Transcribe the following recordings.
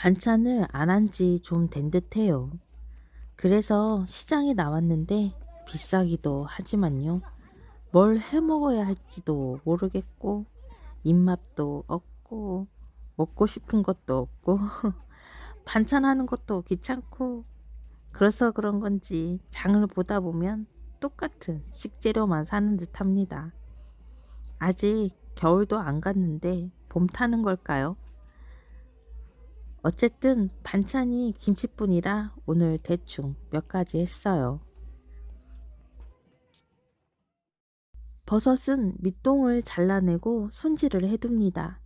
반찬을 안 한 지 좀 된 듯해요. 그래서 시장에 나왔는데 비싸기도 하지만요. 뭘 해 먹어야 할지도 모르겠고 입맛도 없고 먹고 싶은 것도 없고 반찬하는 것도 귀찮고 그래서 그런 건지 장을 보다 보면 똑같은 식재료만 사는 듯 합니다. 아직 겨울도 안 갔는데 봄 타는 걸까요? 어쨌든 반찬이 김치뿐이라 오늘 대충 몇 가지 했어요. 버섯은 밑동을 잘라내고 손질을 해둡니다.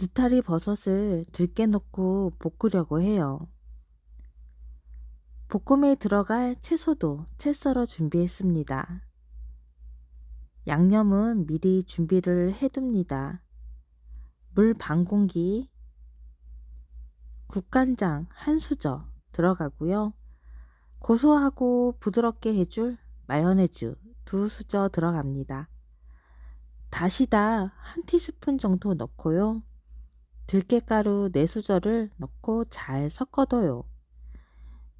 느타리 버섯을 들깨 넣고 볶으려고 해요. 볶음에 들어갈 채소도 채 썰어 준비했습니다. 양념은 미리 준비를 해둡니다. 물 반 공기, 국간장 한 수저 들어가고요. 고소하고 부드럽게 해줄 마요네즈 두 수저 들어갑니다. 다시다 한 티스푼 정도 넣고요. 들깨가루 네 수저를 넣고 잘 섞어둬요.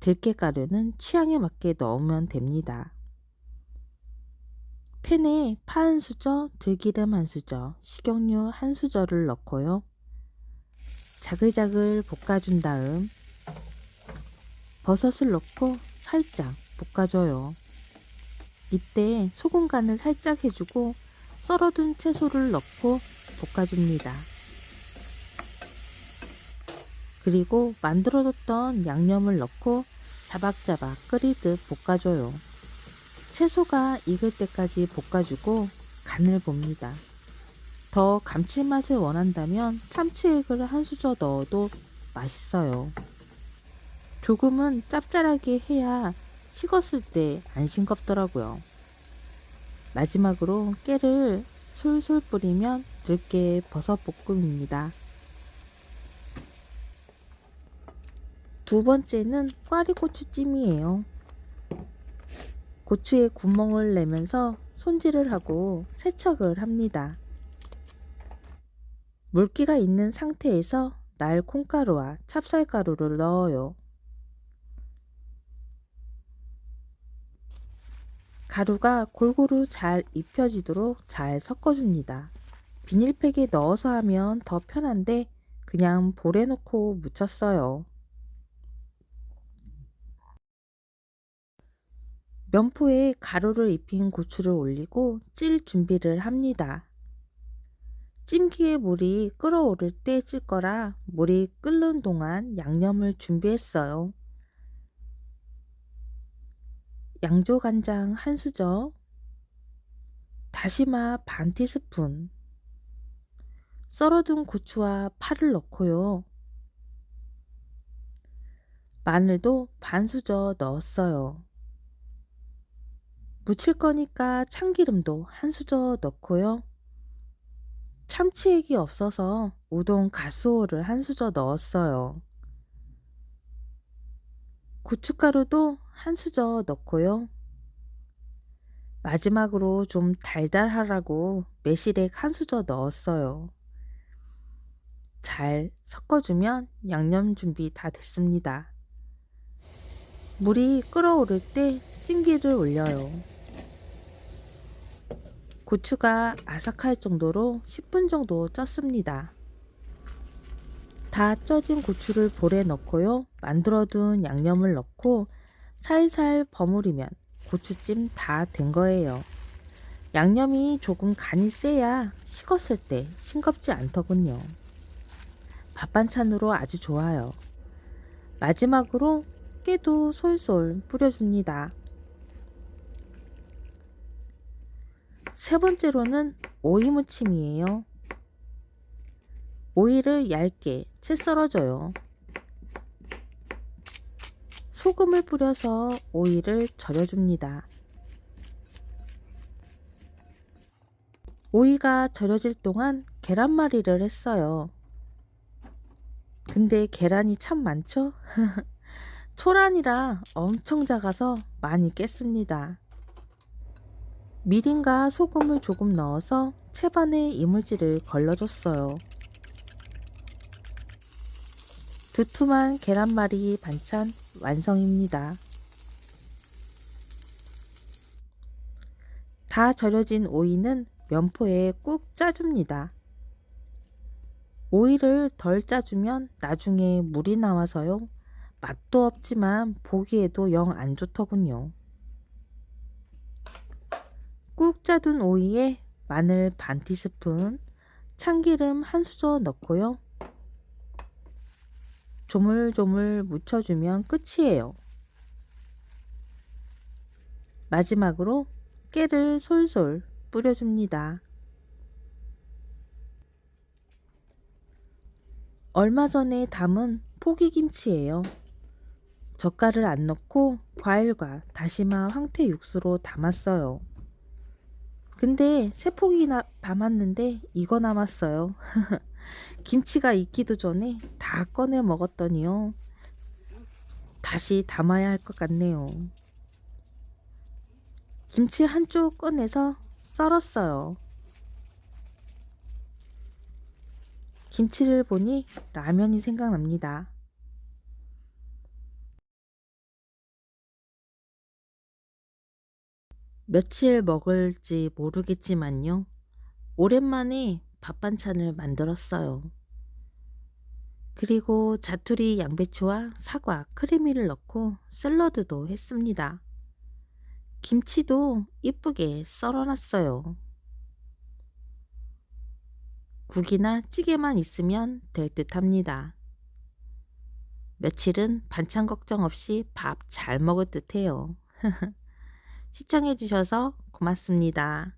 들깨가루는 취향에 맞게 넣으면 됩니다. 팬에 파 한 수저, 들기름 한 수저, 식용유 한 수저를 넣고요. 자글자글 볶아준 다음 버섯을 넣고 살짝 볶아줘요. 이때 소금 간을 살짝 해주고 썰어둔 채소를 넣고 볶아줍니다. 그리고 만들어뒀던 양념을 넣고 자박자박 끓이듯 볶아줘요. 채소가 익을 때까지 볶아주고 간을 봅니다. 더 감칠맛을 원한다면 참치액을 한 수저 넣어도 맛있어요. 조금은 짭짤하게 해야 식었을 때 안 싱겁더라고요. 마지막으로 깨를 솔솔 뿌리면 들깨 버섯 볶음입니다. 두 번째는 꽈리고추찜이에요. 고추에 구멍을 내면서 손질을 하고 세척을 합니다. 물기가 있는 상태에서 날 콩가루와 찹쌀가루를 넣어요. 가루가 골고루 잘 입혀지도록 잘 섞어줍니다. 비닐팩에 넣어서 하면 더 편한데 그냥 볼에 넣고 묻혔어요. 면포에 가루를 입힌 고추를 올리고 찔 준비를 합니다. 찜기에 물이 끓어오를 때 찔 거라 물이 끓는 동안 양념을 준비했어요. 양조간장 한 수저, 다시마 반 티스푼, 썰어둔 고추와 파를 넣고요. 마늘도 반 수저 넣었어요. 무칠 거니까 참기름도 한 수저 넣고요. 참치액이 없어서 우동 가스오를 한 수저 넣었어요. 고춧가루도 한 수저 넣고요. 마지막으로 좀 달달하라고 매실액 한 수저 넣었어요. 잘 섞어주면 양념 준비 다 됐습니다. 물이 끓어오를 때 찜기를 올려요. 고추가 아삭할 정도로 10분 정도 쪘습니다. 다 쪄진 고추를 볼에 넣고요. 만들어둔 양념을 넣고 살살 버무리면 고추찜 다 된 거예요. 양념이 조금 간이 세야 식었을 때 싱겁지 않더군요. 밥 반찬으로 아주 좋아요. 마지막으로 깨도 솔솔 뿌려줍니다. 세 번째로는 오이 무침이에요. 오이를 얇게 채 썰어줘요. 소금을 뿌려서 오이를 절여줍니다. 오이가 절여질 동안 계란말이를 했어요. 근데 계란이 참 많죠? 초란이라 엄청 작아서 많이 깼습니다. 미림과 소금을 조금 넣어서 채반에 이물질을 걸러줬어요. 두툼한 계란말이 반찬 완성입니다. 다 절여진 오이는 면포에 꾹 짜줍니다. 오이를 덜 짜주면 나중에 물이 나와서요. 맛도 없지만 보기에도 영 안 좋더군요. 꾹 짜둔 오이에 마늘 반 티스푼, 참기름 한 수저 넣고요. 조물조물 묻혀주면 끝이에요. 마지막으로 깨를 솔솔 뿌려줍니다. 얼마 전에 담은 포기김치예요. 젓갈을 안 넣고 과일과 다시마 황태 육수로 담았어요. 근데 세 포기나 담았는데 이거 남았어요. 김치가 익기도 전에 다 꺼내 먹었더니요. 다시 담아야 할 것 같네요. 김치 한쪽 꺼내서 썰었어요. 김치를 보니 라면이 생각납니다. 며칠 먹을지 모르겠지만요. 오랜만에 밥 반찬을 만들었어요. 그리고 자투리 양배추와 사과, 크래미를 넣고 샐러드도 했습니다. 김치도 이쁘게 썰어놨어요. 국이나 찌개만 있으면 될 듯 합니다. 며칠은 반찬 걱정 없이 밥 잘 먹을 듯 해요. 시청해주셔서 고맙습니다.